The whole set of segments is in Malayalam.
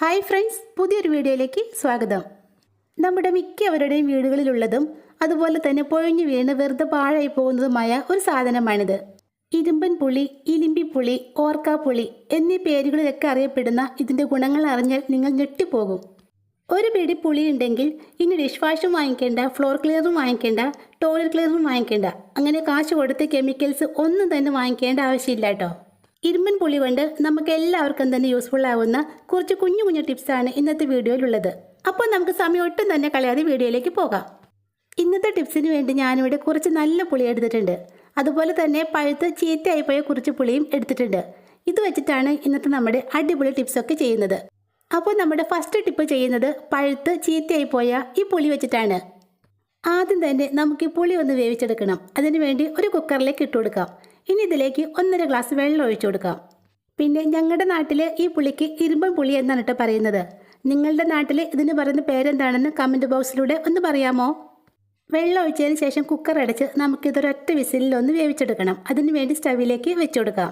ഹായ് ഫ്രണ്ട്സ് പുതിയൊരു വീഡിയോയിലേക്ക് സ്വാഗതം. നമ്മുടെ മിക്കവരുടെയും വീടുകളിലുള്ളതും അതുപോലെ തന്നെ പൊഴിഞ്ഞു വീണ് വെറുതെ പാഴായി പോകുന്നതുമായ ഒരു സാധനമാണിത്. ഇരുമ്പൻ പുളി ഇലിമ്പി പുളി ഓർക്കാ പുളി എന്നീ പേരുകളിലൊക്കെ അറിയപ്പെടുന്ന ഇതിന്റെ ഗുണങ്ങൾ അറിഞ്ഞാൽ നിങ്ങൾ ഞെട്ടിപ്പോകും. ഒരു പിടി പുളി ഉണ്ടെങ്കിൽ ഇനി ഡിഷ് വാഷും വാങ്ങിക്കേണ്ട ഫ്ലോർ ക്ലിയറും വാങ്ങിക്കേണ്ട ടോയ്ലറ്റ് ക്ലിയറും വാങ്ങിക്കേണ്ട അങ്ങനെ കാശ് കൊടുത്ത് കെമിക്കൽസ് ഒന്നും തന്നെ വാങ്ങിക്കേണ്ട ആവശ്യമില്ല കേട്ടോ. ഇരുമ്പൻ പുളി കൊണ്ട് നമുക്ക് എല്ലാവർക്കും തന്നെ യൂസ്ഫുൾ ആവുന്ന കുറച്ച് കുഞ്ഞു കുഞ്ഞു ടിപ്സാണ് ഇന്നത്തെ വീഡിയോയിലുള്ളത്. അപ്പോൾ നമുക്ക് സമയം ഒട്ടും തന്നെ കളയാതെ വീഡിയോയിലേക്ക് പോകാം. ഇന്നത്തെ ടിപ്സിന് വേണ്ടി ഞാനിവിടെ കുറച്ച് നല്ല പുളി എടുത്തിട്ടുണ്ട്. അതുപോലെ തന്നെ പഴുത്ത് ചീത്തയായി പോയ കുറച്ച് പുളിയും എടുത്തിട്ടുണ്ട്. ഇത് വെച്ചിട്ടാണ് ഇന്നത്തെ നമ്മുടെ അടിപൊളി ടിപ്സൊക്കെ ചെയ്യുന്നത്. അപ്പോൾ നമ്മുടെ ഫസ്റ്റ് ടിപ്പ് ചെയ്യുന്നത് പഴുത്ത് ചീത്തയായി പോയ ഈ പുളി വെച്ചിട്ടാണ്. ആദ്യം തന്നെ നമുക്ക് ഈ പുളി ഒന്ന് വേവിച്ചെടുക്കണം. അതിനുവേണ്ടി ഒരു കുക്കറിലേക്ക് ഇട്ട് കൊടുക്കാം. ഇനി ഇതിലേക്ക് ഒന്നര ഗ്ലാസ് വെള്ളം ഒഴിച്ചു കൊടുക്കാം. പിന്നെ ഞങ്ങളുടെ നാട്ടിൽ ഈ പുളിക്ക് ഇരുമ്പൻ പുളി എന്നാണ് കേട്ടോ പറയുന്നത്. നിങ്ങളുടെ നാട്ടിൽ ഇതിന് പറയുന്ന പേരെന്താണെന്ന് കമന്റ് ബോക്സിലൂടെ ഒന്ന് പറയാമോ? വെള്ളം ഒഴിച്ചതിന് ശേഷം കുക്കർ അടച്ച് നമുക്കിതൊരൊറ്റ വിസിലിൽ ഒന്ന് വേവിച്ചെടുക്കണം. അതിന് വേണ്ടി സ്റ്റവിലേക്ക് വെച്ചു കൊടുക്കാം.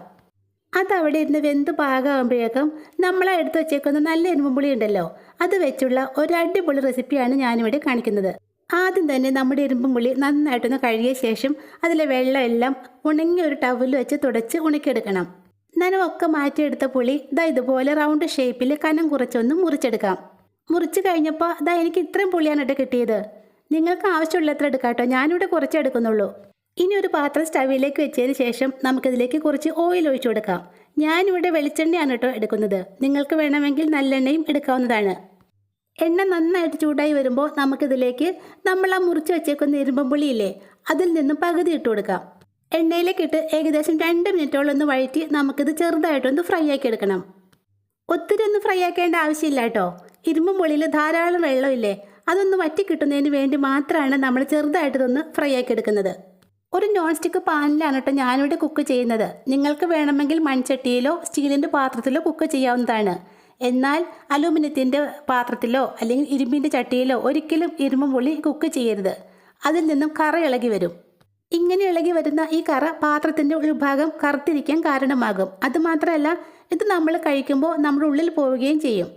അതവിടെ ഇരുന്ന് വെന്ത് പാകമാകുമ്പോഴേക്കും നമ്മളെ എടുത്ത് വെച്ചേക്കുന്ന നല്ല ഇരുമ്പുപുളി ഉണ്ടല്ലോ അത് വെച്ചുള്ള ഒരു അടിപൊളി റെസിപ്പിയാണ് ഞാനിവിടെ കാണിക്കുന്നത്. ആദ്യം തന്നെ നമ്മുടെ ഇരുമ്പും പുളി നന്നായിട്ടൊന്ന് കഴുകിയ ശേഷം അതിലെ വെള്ളമെല്ലാം ഉണങ്ങിയ ഒരു ടവൽ വെച്ച് തുടച്ച് ഉണക്കിയെടുക്കണം. നനവൊക്കെ മാറ്റിയെടുത്ത പുളി ഇതാ ഇതുപോലെ റൗണ്ട് ഷേപ്പിൽ കനം കുറച്ചൊന്ന് മുറിച്ചെടുക്കാം. മുറിച്ച് കഴിഞ്ഞപ്പോൾ ഇതാ എനിക്ക് ഇത്രയും പുളിയാണ് കേട്ടോ കിട്ടിയത്. നിങ്ങൾക്ക് ആവശ്യമുള്ളത്ര എടുക്കാം കേട്ടോ ഞാനിവിടെ കുറച്ച് എടുക്കുന്നുള്ളൂ. ഇനി ഒരു പാത്രം സ്റ്റവിലേക്ക് വെച്ചതിന് ശേഷം നമുക്കിതിലേക്ക് കുറച്ച് ഓയിൽ ഒഴിച്ചു കൊടുക്കാം. ഞാനിവിടെ വെളിച്ചെണ്ണയാണ് കേട്ടോ എടുക്കുന്നത്. നിങ്ങൾക്ക് വേണമെങ്കിൽ നല്ലെണ്ണയും എടുക്കാവുന്നതാണ്. എണ്ണ നന്നായിട്ട് ചൂടായി വരുമ്പോൾ നമുക്കിതിലേക്ക് നമ്മൾ ആ മുറിച്ച് വെച്ചേക്കുന്ന ഇരുമ്പുള്ളിയില്ലേ അതിൽ നിന്നും പകുതി ഇട്ട് കൊടുക്കാം. എണ്ണയിലേക്ക് ഇട്ട് ഏകദേശം രണ്ട് മിനിറ്റോളം ഒന്ന് വഴറ്റി നമുക്കിത് ചെറുതായിട്ടൊന്ന് ഫ്രൈ ആക്കി എടുക്കണം. ഒത്തിരി ഒന്ന് ഫ്രൈ ആക്കേണ്ട ആവശ്യമില്ല കേട്ടോ. ഇരുമ്പും പുളിയിൽ ധാരാളം വെള്ളമില്ലേ അതൊന്ന് വറ്റി കിട്ടുന്നതിന് വേണ്ടി മാത്രമാണ് നമ്മൾ ചെറുതായിട്ട് ഇതൊന്ന് ഫ്രൈ ആക്കി എടുക്കുന്നത്. ഒരു നോൺ സ്റ്റിക്ക് പാനിലാണ് കേട്ടോ ഞാനിവിടെ കുക്ക് ചെയ്യുന്നത്. നിങ്ങൾക്ക് വേണമെങ്കിൽ മൺചട്ടിയിലോ സ്റ്റീലിന്റെ പാത്രത്തിലോ കുക്ക് ചെയ്യാവുന്നതാണ്. എന്നാൽ അലൂമിനിയത്തിന്റെ പാത്രത്തിലോ അല്ലെങ്കിൽ ഇരുമ്പിന്റെ ചട്ടിയിലോ ഒരിക്കലും ഇരുമ്പും പുളി കുക്ക് ചെയ്യരുത്. അതിൽ നിന്നും കറ ഇളകി വരും. ഇങ്ങനെ ഇളകി വരുന്ന ഈ കറ പാത്രത്തിന്റെ ഉൾഭാഗം കറുത്തിരിക്കാൻ കാരണമാകും. അതുമാത്രമല്ല ഇത് നമ്മൾ കഴിക്കുമ്പോൾ നമ്മുടെ ഉള്ളിൽ പോവുകയും ചെയ്യും.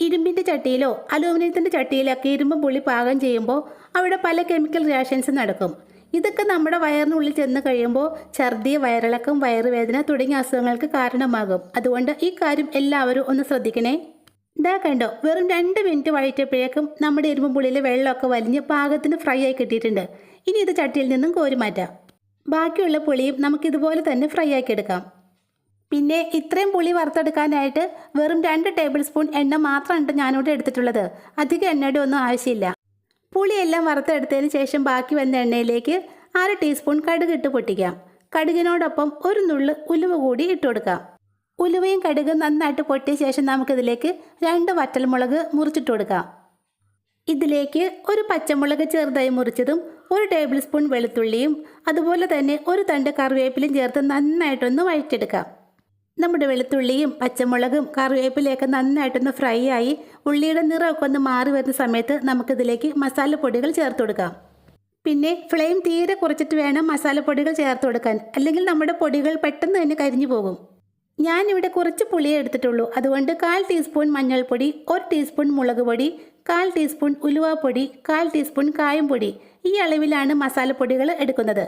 ഇരുമ്പിന്റെ ചട്ടിയിലോ അലൂമിനിയത്തിന്റെ ചട്ടിയിലൊക്കെ ഇരുമ്പ് പുളി പാകം ചെയ്യുമ്പോൾ അവിടെ പല കെമിക്കൽ റിയാക്ഷൻസ് നടക്കും. ഇതൊക്കെ നമ്മുടെ വയറിനുള്ളിൽ ചെന്ന് കഴിയുമ്പോൾ ഛർദി വയറിളക്കം വയറുവേദന തുടങ്ങിയ അസുഖങ്ങൾക്ക് കാരണമാകും. അതുകൊണ്ട് ഈ കാര്യം എല്ലാവരും ഒന്ന് ശ്രദ്ധിക്കണേ. ഇതാ കണ്ടോ വെറും രണ്ട് മിനിറ്റ് വഴറ്റപ്പോഴേക്കും നമ്മുടെ എരുമ്പുള്ളിൽ വെള്ളമൊക്കെ വലിഞ്ഞ് പാകത്തിന് ഫ്രൈ ആയി കിട്ടിയിട്ടുണ്ട്. ഇനി ഇത് ചട്ടിയിൽ നിന്നും കോരി മാറ്റാം. ബാക്കിയുള്ള പുളിയും നമുക്കിതുപോലെ തന്നെ ഫ്രൈ ആക്കി എടുക്കാം. പിന്നെ ഇത്രയും പുളി വറുത്തെടുക്കാനായിട്ട് വെറും രണ്ട് ടേബിൾ സ്പൂൺ എണ്ണ മാത്രമാണ് ഞാനിവിടെ എടുത്തിട്ടുള്ളത്. അധികം എണ്ണയുടെ ഒന്നും ആവശ്യമില്ല. പുളിയെല്ലാം വറുത്തെടുത്തതിന് ശേഷം ബാക്കി വന്ന എണ്ണയിലേക്ക് അര ടീസ്പൂൺ കടുക് ഇട്ട് പൊട്ടിക്കാം. കടുകിനോടൊപ്പം ഒരു നുള്ളു ഉലുവ കൂടി ഇട്ട് കൊടുക്കാം. ഉലുവയും കടുകും നന്നായിട്ട് പൊട്ടിയ ശേഷം നമുക്കിതിലേക്ക് രണ്ട് വറ്റൽമുളക് മുറിച്ചിട്ട് കൊടുക്കാം. ഇതിലേക്ക് ഒരു പച്ചമുളക് ചെറുതായി മുറിച്ചതും ഒരു ടേബിൾ സ്പൂൺ വെളുത്തുള്ളിയും അതുപോലെ തന്നെ ഒരു തണ്ട് കറിവേപ്പിലും ചേർത്ത് നന്നായിട്ടൊന്ന് വഴറ്റെടുക്കാം നമ്മുടെ വെളുത്തുള്ളിയും പച്ചമുളകും കറിവേപ്പിലയൊക്കെ നന്നായിട്ടൊന്ന് ഫ്രൈ ആയി ഉള്ളിയുടെ നിറമൊക്കെ ഒന്ന് മാറി വരുന്ന സമയത്ത് നമുക്കിതിലേക്ക് മസാലപ്പൊടികൾ ചേർത്ത് കൊടുക്കാം. പിന്നെ ഫ്ലെയിം തീരെ കുറച്ചിട്ട് വേണം മസാലപ്പൊടികൾ ചേർത്ത് കൊടുക്കാൻ. അല്ലെങ്കിൽ നമ്മുടെ പൊടികൾ പെട്ടെന്ന് തന്നെ കരിഞ്ഞു പോകും. ഞാനിവിടെ കുറച്ച് പുളിയെ എടുത്തിട്ടുള്ളൂ. അതുകൊണ്ട് കാൽ ടീസ്പൂൺ മഞ്ഞൾപ്പൊടി ഒരു ടീസ്പൂൺ മുളക് പൊടി കാൽ ടീസ്പൂൺ ഉലുവാപ്പൊടി കാൽ ടീസ്പൂൺ കായം പൊടി. ഈ അളവിലാണ് മസാലപ്പൊടികൾ എടുക്കുന്നത്.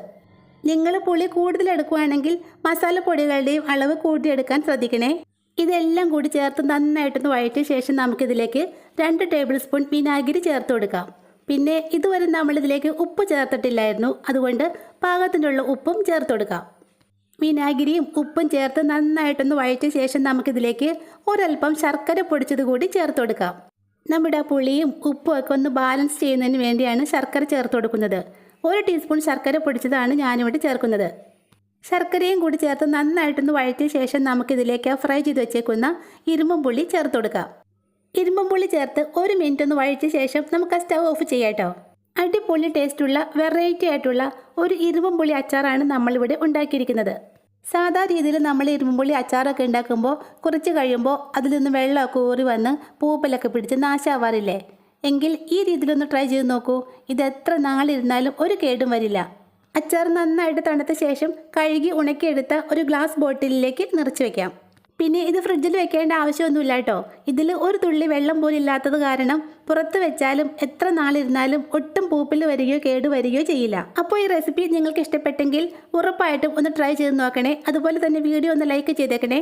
നിങ്ങൾ പുളി കൂടുതൽ എടുക്കുകയാണെങ്കിൽ മസാലപ്പൊടികളുടെയും അളവ് കൂട്ടിയെടുക്കാൻ ശ്രദ്ധിക്കണേ. ഇതെല്ലാം കൂടി ചേർത്ത് നന്നായിട്ടൊന്ന് വഴറ്റിയ ശേഷം നമുക്കിതിലേക്ക് രണ്ട് ടേബിൾ സ്പൂൺ വിനാഗിരി ചേർത്ത് കൊടുക്കാം. പിന്നെ ഇതുവരെ നമ്മളിതിലേക്ക് ഉപ്പ് ചേർത്തിട്ടില്ലായിരുന്നു. അതുകൊണ്ട് പാകത്തിനുള്ള ഉപ്പും ചേർത്ത് കൊടുക്കാം. വിനാഗിരിയും ഉപ്പും ചേർത്ത് നന്നായിട്ടൊന്ന് വഴറ്റിയ ശേഷം നമുക്കിതിലേക്ക് ഒരൽപ്പം ശർക്കര പൊടിച്ചത് കൂടി ചേർത്ത് കൊടുക്കാം. നമ്മുടെ പുളിയും ഉപ്പും ഒക്കെ ഒന്ന് ബാലൻസ് ചെയ്യുന്നതിന് വേണ്ടിയാണ് ശർക്കര ചേർത്ത് കൊടുക്കുന്നത്. ഒരു ടീസ്പൂൺ ശർക്കര പൊടിച്ചതാണ് ഞാനിവിടെ ചേർക്കുന്നത്. ശർക്കരയും കൂടി ചേർത്ത് നന്നായിട്ടൊന്ന് വഴറ്റിയ ശേഷം നമുക്കിതിലേക്ക് ഫ്രൈ ചെയ്ത് വെച്ചേക്കുന്ന ഇരുമ്പും പുള്ളി ചേർത്ത് കൊടുക്കാം. ഇരുമ്പും പുള്ളി ചേർത്ത് ഒരു മിനിറ്റ് ഒന്ന് വഴറ്റിയ ശേഷം നമുക്ക് ആ സ്റ്റവ് ഓഫ് ചെയ്യാട്ടോ. അടിപൊളി ടേസ്റ്റുള്ള വെറൈറ്റി ആയിട്ടുള്ള ഒരു ഇരുമ്പും പുളി അച്ചാറാണ് നമ്മളിവിടെ ഉണ്ടാക്കിയിരിക്കുന്നത്. സാധാ രീതിയിൽ നമ്മൾ ഇരുമ്പുള്ളി അച്ചാറൊക്കെ ഉണ്ടാക്കുമ്പോൾ കുറച്ച് കഴിയുമ്പോൾ അതിൽ നിന്ന് വെള്ളമൊക്കെ ഊറി വന്ന് പൂപ്പലൊക്കെ പിടിച്ച് നാശാവാറില്ലേ എങ്കിൽ ഈ രീതിയിലൊന്ന് ട്രൈ ചെയ്ത് നോക്കൂ. ഇത് എത്ര നാളിരുന്നാലും ഒരു കേടും വരില്ല. അച്ചാർ നന്നായിട്ട് തണുത്ത ശേഷം കഴുകി ഉണക്കിയെടുത്ത ഒരു ഗ്ലാസ് ബോട്ടിലിലേക്ക് നിറച്ച് വെക്കാം. പിന്നെ ഇത് ഫ്രിഡ്ജിൽ വെക്കേണ്ട ആവശ്യമൊന്നുമില്ല കേട്ടോ. ഇതിൽ ഒരു തുള്ളി വെള്ളം പോലും ഇല്ലാത്തത് കാരണം പുറത്ത് വെച്ചാലും എത്ര നാളിരുന്നാലും ഒട്ടും പൂപ്പിൽ വരികയോ കേട് വരികയോ ചെയ്യില്ല. അപ്പോൾ ഈ റെസിപ്പി നിങ്ങൾക്ക് ഇഷ്ടപ്പെട്ടെങ്കിൽ ഉറപ്പായിട്ടും ഒന്ന് ട്രൈ ചെയ്ത് നോക്കണേ. അതുപോലെ തന്നെ വീഡിയോ ഒന്ന് ലൈക്ക് ചെയ്തേക്കണേ.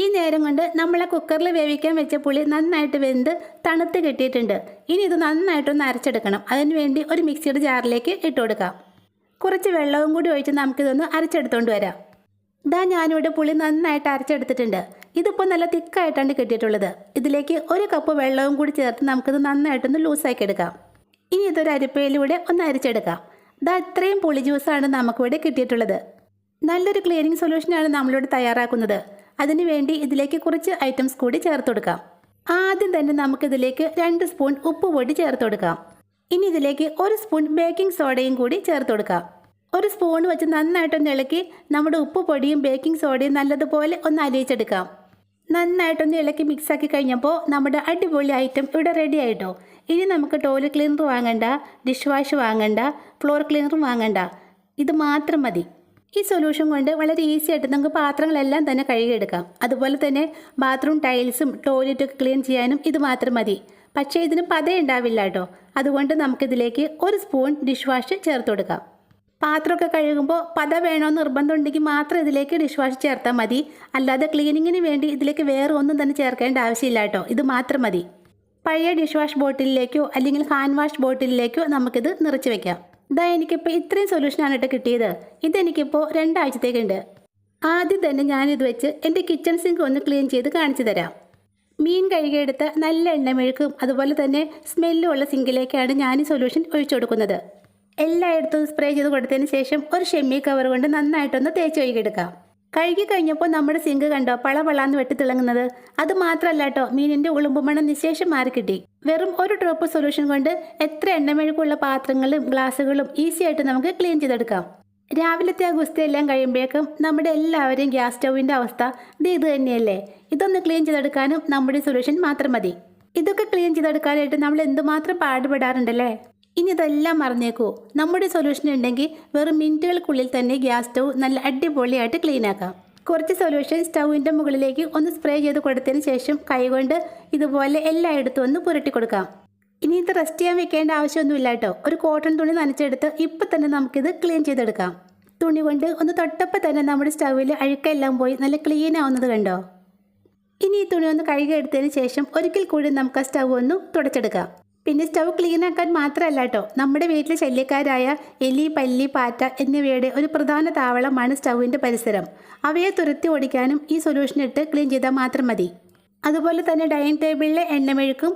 ഈ നേരം കൊണ്ട് നമ്മളെ കുക്കറിൽ വേവിക്കാൻ വെച്ച പുളി നന്നായിട്ട് വെന്ത് തണുത്ത് കിട്ടിയിട്ടുണ്ട്. ഇനി ഇത് നന്നായിട്ടൊന്ന് അരച്ചെടുക്കണം. അതിനുവേണ്ടി ഒരു മിക്സിയുടെ ജാറിലേക്ക് ഇട്ട് കൊടുക്കാം. കുറച്ച് വെള്ളവും കൂടി ഒഴിച്ച് നമുക്കിതൊന്ന് അരച്ചെടുത്തുകൊണ്ട് വരാം. ഇതാ ഞാനിവിടെ പുളി നന്നായിട്ട് അരച്ചെടുത്തിട്ടുണ്ട്. ഇതിപ്പോൾ നല്ല തിക്കായിട്ടാണ് കിട്ടിയിട്ടുള്ളത്. ഇതിലേക്ക് ഒരു കപ്പ് വെള്ളവും കൂടി ചേർത്ത് നമുക്കിത് നന്നായിട്ടൊന്ന് ലൂസാക്കി എടുക്കാം. ഇനി ഇതൊരു അരിപ്പയിലൂടെ ഒന്ന് അരിച്ചെടുക്കാം. ഇതാ ഇത്രയും പുളി ജ്യൂസാണ് നമുക്കിവിടെ കിട്ടിയിട്ടുള്ളത്. നല്ലൊരു ക്ലീനിങ് സൊല്യൂഷനാണ് നമ്മളിവിടെ തയ്യാറാക്കുന്നത്. അതിനുവേണ്ടി ഇതിലേക്ക് കുറച്ച് ഐറ്റംസ് കൂടി ചേർത്ത് കൊടുക്കാം. ആദ്യം തന്നെ നമുക്കിതിലേക്ക് രണ്ട് സ്പൂൺ ഉപ്പ് പൊടി ചേർത്ത് കൊടുക്കാം. ഇനി ഇതിലേക്ക് ഒരു സ്പൂൺ ബേക്കിംഗ് സോഡയും കൂടി ചേർത്ത് കൊടുക്കാം. ഒരു സ്പൂൺ വെച്ച് നന്നായിട്ടൊന്ന് ഇളക്കി നമ്മുടെ ഉപ്പ് പൊടിയും ബേക്കിംഗ് സോഡയും നല്ലതുപോലെ ഒന്ന് അലിയിച്ചെടുക്കാം. നന്നായിട്ടൊന്ന് ഇളക്കി മിക്സാക്കി കഴിഞ്ഞപ്പോൾ നമ്മുടെ അടിപൊളി ഐറ്റം ഇവിടെ റെഡി ആയിട്ടോ. ഇനി നമുക്ക് ടോയ്ലറ്റ് ക്ലീനർ വാങ്ങണ്ട ഡിഷ് വാഷ് വാങ്ങണ്ട ഫ്ലോർ ക്ലീനറും വാങ്ങണ്ട. ഇത് മാത്രം മതി. ഈ സൊല്യൂഷൻ കൊണ്ട് വളരെ ഈസി ആയിട്ട് നമുക്ക് പാത്രങ്ങളെല്ലാം തന്നെ കഴുകിയെടുക്കാം. അതുപോലെ തന്നെ ബാത്റൂം ടൈൽസും ടോയ്ലറ്റൊക്കെ ക്ലീൻ ചെയ്യാനും ഇത് മാത്രം മതി. പക്ഷേ ഇതിന് പതേ ഉണ്ടാവില്ല കേട്ടോ അതുകൊണ്ട് നമുക്കിതിലേക്ക് ഒരു സ്പൂൺ ഡിഷ് വാഷ് ചേർത്ത് കൊടുക്കാം. പാത്രമൊക്കെ കഴുകുമ്പോൾ പത വേണമെന്ന് നിർബന്ധമുണ്ടെങ്കിൽ മാത്രം ഇതിലേക്ക് ഡിഷ് വാഷ് ചേർത്താൽ മതി. അല്ലാതെ ക്ലീനിങ്ങിന് വേണ്ടി ഇതിലേക്ക് വേറെ ഒന്നും തന്നെ ചേർക്കേണ്ട ആവശ്യമില്ല കേട്ടോ ഇത് മാത്രം മതി. പഴയ ഡിഷ് വാഷ് ബോട്ടിലേക്കോ അല്ലെങ്കിൽ ഹാൻഡ് വാഷ് ബോട്ടിലേക്കോ നമുക്കിത് നിറച്ച് വെക്കാം. ഇതാ എനിക്കിപ്പോൾ ഇത്രയും സൊല്യൂഷനാണ് കേട്ടോ കിട്ടിയത്. ഇതെനിക്കിപ്പോൾ രണ്ടാഴ്ചത്തേക്കുണ്ട്. ആദ്യം തന്നെ ഞാനിത് വെച്ച് എന്റെ കിച്ചൺ സിങ്ക് ഒന്ന് ക്ലീൻ ചെയ്ത് കാണിച്ചു തരാം. മീൻ കഴുകിയെടുത്ത നല്ല എണ്ണമെഴുക്കും അതുപോലെ തന്നെ സ്മെല്ലും ഉള്ള സിങ്കിലേക്കാണ് ഞാൻ ഈ സൊല്യൂഷൻ ഒഴിച്ചു കൊടുക്കുന്നത്. എല്ലായിടത്തും സ്പ്രേ ചെയ്ത് കൊടുത്തതിന് ശേഷം ഒരു ഷെമ്മി കവർ കൊണ്ട് നന്നായിട്ടൊന്ന് തേച്ച് ഒഴുകിയെടുക്കാം കഴുകി കഴിഞ്ഞപ്പോൾ നമ്മുടെ സിങ്ക് കണ്ടോ? പളപളാന്ന് വെട്ടിത്തിളങ്ങുന്നത് അത് മാത്രമല്ല കേട്ടോ മീനിന്റെ ഉളുമ്പുമണം നിശേഷം മാറി കിട്ടി. വെറും ഒരു ഡ്രോപ്പ് സൊല്യൂഷൻ കൊണ്ട് എത്ര എണ്ണമെഴുക്കുള്ള പാത്രങ്ങളും ഗ്ലാസ്സുകളും ഈസി ആയിട്ട് നമുക്ക് ക്ലീൻ ചെയ്തെടുക്കാം. രാവിലത്തെ ആ ഗുസ്തിയെല്ലാം കഴിയുമ്പോഴേക്കും നമ്മുടെ എല്ലാവരെയും ഗ്യാസ് സ്റ്റൗവിന്റെ അവസ്ഥ ഇത് ഇത് തന്നെയല്ലേ? ഇതൊന്ന് ക്ലീൻ ചെയ്തെടുക്കാനും നമ്മുടെ സൊല്യൂഷൻ മാത്രം മതി. ഇതൊക്കെ ക്ലീൻ ചെയ്തെടുക്കാനായിട്ട് നമ്മൾ എന്തുമാത്രം പാടുപെടാറുണ്ടല്ലേ? ഇനി ഇതെല്ലാം മറന്നേക്കൂ. നമ്മുടെ സൊല്യൂഷൻ ഉണ്ടെങ്കിൽ വെറും മിനിറ്റുകൾക്കുള്ളിൽ തന്നെ ഗ്യാസ് സ്റ്റൗ നല്ല അടിപൊളിയായിട്ട് ക്ലീൻ ആക്കാം. കുറച്ച് സൊല്യൂഷൻ സ്റ്റൗവിന്റെ മുകളിലേക്ക് ഒന്ന് സ്പ്രേ ചെയ്ത് കൊടുത്തതിന് ശേഷം കൈകൊണ്ട് ഇതുപോലെ എല്ലായിടത്തും ഒന്ന് പുരട്ടി കൊടുക്കാം. ഇനി ഇത് റെസ്റ്റ് ചെയ്യാൻ വെക്കേണ്ട ആവശ്യമൊന്നുമില്ല കേട്ടോ. ഒരു കോട്ടൺ തുണി നനച്ചെടുത്ത് ഇപ്പം തന്നെ നമുക്കിത് ക്ലീൻ ചെയ്തെടുക്കാം. തുണി കൊണ്ട് ഒന്ന് തൊട്ടപ്പോൾ തന്നെ നമ്മുടെ സ്റ്റൗവിൽ അഴുക്കെല്ലാം പോയി നല്ല ക്ലീൻ ആവുന്നത് കണ്ടോ? ഇനി ഈ തുണി ഒന്ന് കഴുകിയെടുത്തതിന് ശേഷം ഒരിക്കൽ കൂടി നമുക്ക് ആ സ്റ്റൗ ഒന്ന് തുടച്ചെടുക്കാം. പിന്നെ സ്റ്റൗ ക്ലീൻ ആക്കാൻ മാത്രമല്ല കേട്ടോ നമ്മുടെ വീട്ടിലെ ശല്യക്കാരായ എലി പല്ലി പാറ്റ എന്നിവയുടെ ഒരു പ്രധാന താവളമാണ് സ്റ്റൗവിന്റെ പരിസരം. അവയെ തുരത്തി ഓടിക്കാനും ഈ സൊല്യൂഷൻ ഇട്ട് ക്ലീൻ ചെയ്താൽ മാത്രം മതി. അതുപോലെ തന്നെ ഡൈനിങ് ടേബിളിലെ എണ്ണമെഴുക്കും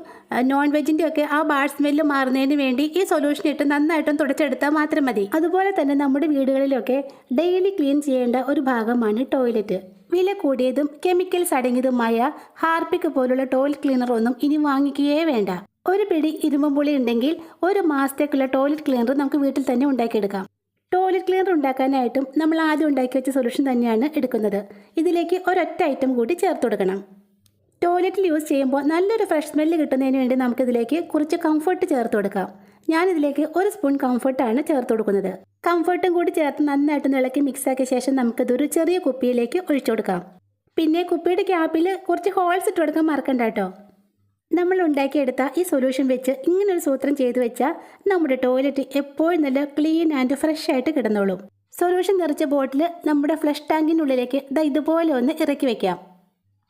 നോൺ വെജിന്റെ ഒക്കെ ആ ബാഡ് സ്മെല്ല് മാറുന്നതിന് വേണ്ടി ഈ സൊല്യൂഷൻ ഇട്ട് നന്നായിട്ടും തുടച്ചെടുത്താൽ മാത്രം മതി. അതുപോലെ തന്നെ നമ്മുടെ വീടുകളിലൊക്കെ ഡെയിലി ക്ലീൻ ചെയ്യേണ്ട ഒരു ഭാഗമാണ് ടോയ്ലറ്റ് വില കൂടിയതും കെമിക്കൽസ് അടങ്ങിയതുമായ ഹാർപ്പിക് പോലുള്ള ടോയ്ലറ്റ് ക്ലീനർ ഒന്നും ഇനി വാങ്ങിക്കുകയേ വേണ്ട. ഒരു പിടി ഇരുമ്പുപുളി ഉണ്ടെങ്കിൽ ഒരു മാസത്തേക്കുള്ള ടോയ്ലറ്റ് ക്ലീനർ നമുക്ക് വീട്ടിൽ തന്നെ ഉണ്ടാക്കിയെടുക്കാം. ടോയ്ലറ്റ് ക്ലീനർ ഉണ്ടാക്കാനായിട്ടും നമ്മൾ ആദ്യം ഉണ്ടാക്കി വെച്ച സൊല്യൂഷൻ തന്നെയാണ് എടുക്കുന്നത്. ഇതിലേക്ക് ഒരൊറ്റ ഐറ്റം കൂടി ചേർത്ത് കൊടുക്കണം. ടോയ്ലറ്റിൽ യൂസ് ചെയ്യുമ്പോൾ നല്ലൊരു ഫ്രഷ് സ്മെല്ല് കിട്ടുന്നതിന് വേണ്ടി നമുക്കിതിലേക്ക് കുറച്ച് കംഫർട്ട് ചേർത്ത് കൊടുക്കാം. ഞാനിതിലേക്ക് ഒരു സ്പൂൺ കംഫർട്ടാണ് ചേർത്ത് കൊടുക്കുന്നത്. കംഫർട്ടും കൂടി ചേർത്ത് നന്നായിട്ട് ഇളക്കി മിക്സാക്കിയ ശേഷം നമുക്കിതൊരു ചെറിയ കുപ്പിയിലേക്ക് ഒഴിച്ചു കൊടുക്കാം. പിന്നെ കുപ്പിയുടെ ക്യാപ്പിൽ കുറച്ച് ഹോൾസ് ഇട്ട് കൊടുക്കാൻ മറക്കണ്ട കേട്ടോ. നമ്മൾ ഉണ്ടാക്കിയെടുത്ത ഈ സൊല്യൂഷൻ വെച്ച് ഇങ്ങനെ ഒരു സൂത്രം ചെയ്തു വെച്ചാൽ നമ്മുടെ ടോയ്ലറ്റ് എപ്പോഴും നല്ല ക്ലീൻ ആൻഡ് ഫ്രഷ് ആയിട്ട് കിടന്നോളും. സൊല്യൂഷൻ നിറച്ച ബോട്ടിൽ നമ്മുടെ ഫ്ലഷ് ടാങ്കിനുള്ളിലേക്ക് ഇതാ ഇതുപോലെ ഒന്ന് ഇറക്കി വെക്കാം.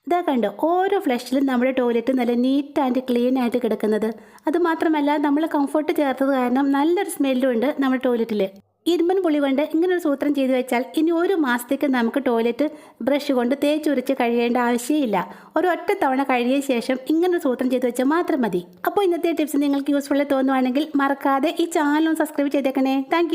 ഇതാ കണ്ടോ ഓരോ ഫ്ലഷിലും നമ്മുടെ ടോയ്ലറ്റ് നല്ല നീറ്റ് ആൻഡ് ക്ലീൻ ആയിട്ട് കിടക്കുന്നത്. അതുമാത്രമല്ല നമ്മൾ കംഫർട്ട് ചേർത്തത് കാരണം നല്ലൊരു സ്മെല്ലും ഉണ്ട് നമ്മുടെ ടോയ്ലറ്റിൽ ഇരുമ്പൻ പുളി കൊണ്ട് ഇങ്ങനൊരു സൂത്രം ചെയ്തു വെച്ചാൽ ഇനി ഒരു മാസത്തേക്ക് നമുക്ക് ടോയ്ലറ്റ് ബ്രഷ് കൊണ്ട് തേച്ചുരച്ച് കഴിയേണ്ട ആവശ്യമില്ല. ഒരു ഒറ്റ തവണ കഴിയ ശേഷം ഇങ്ങനൊരു സൂത്രം ചെയ്തു വെച്ചാൽ മാത്രം മതി. അപ്പോൾ ഇന്നത്തെ ടിപ്സ് നിങ്ങൾക്ക് യൂസ്ഫുൾ തോന്നുവാണെങ്കിൽ മറക്കാതെ ഈ ഒന്ന് സബ്സ്ക്രൈബ് ചെയ്തേക്കണേ. താങ്ക്